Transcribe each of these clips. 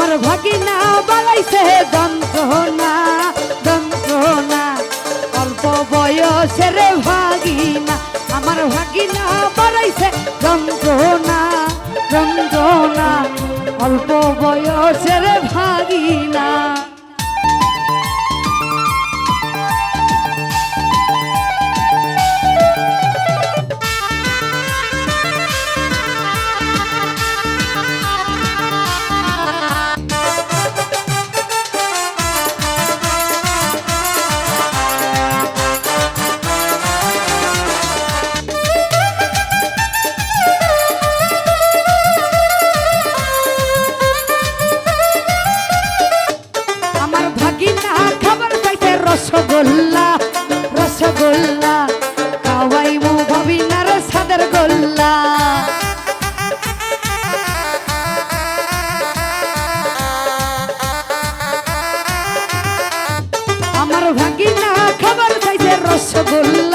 ভাগিনা বালাইছে যন্ত্রণা যন্ত্রণা। অল্প বয়সের ভাগিনা আমার ভাগিনা বাড়াইছে যন্ত্রণা যন্ত্রণা। অল্প বয়সের ভাগিনা রসগোল্লা খাওয়াই মু ভাবিনার সাদের গোল্লা। আমার ভাগিনা খাবার রসগোল্লা রসগোল্লা।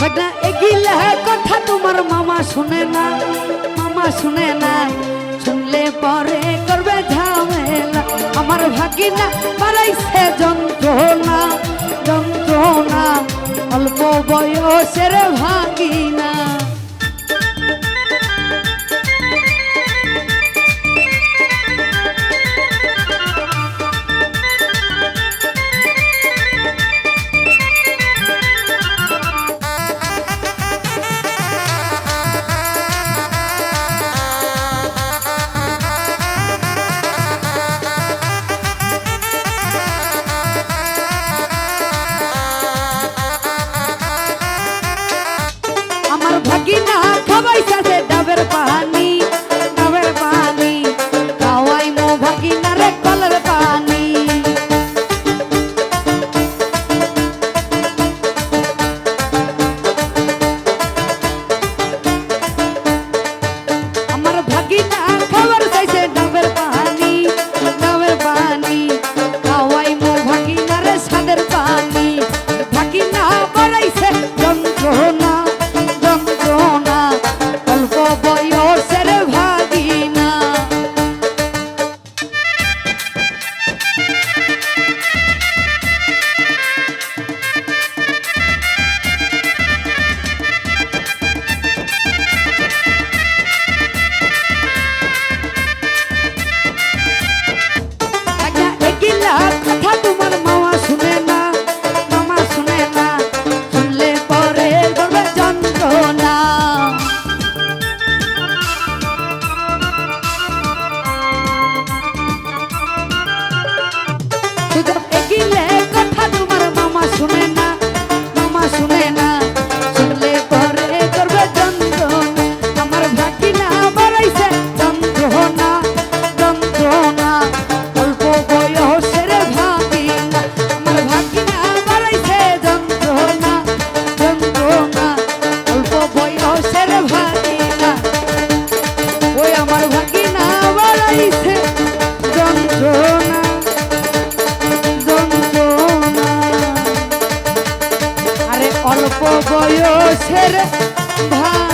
দাদা এগিলা কথা তোমার মামা শুনে না, মামা শুনে না। শুনলে পরে করবে ঝামেলা, আমার ভাগিনা বাড়াইছে যন্ত্রণা যন্ত্রণা। অল্প বয়সের ভাগিনা ভাগিনা ওই আমার ভাগিনা বাড়াইছে যন্ত্রণা যন্ত্রণা। আরে অল্প বয়সের ভাই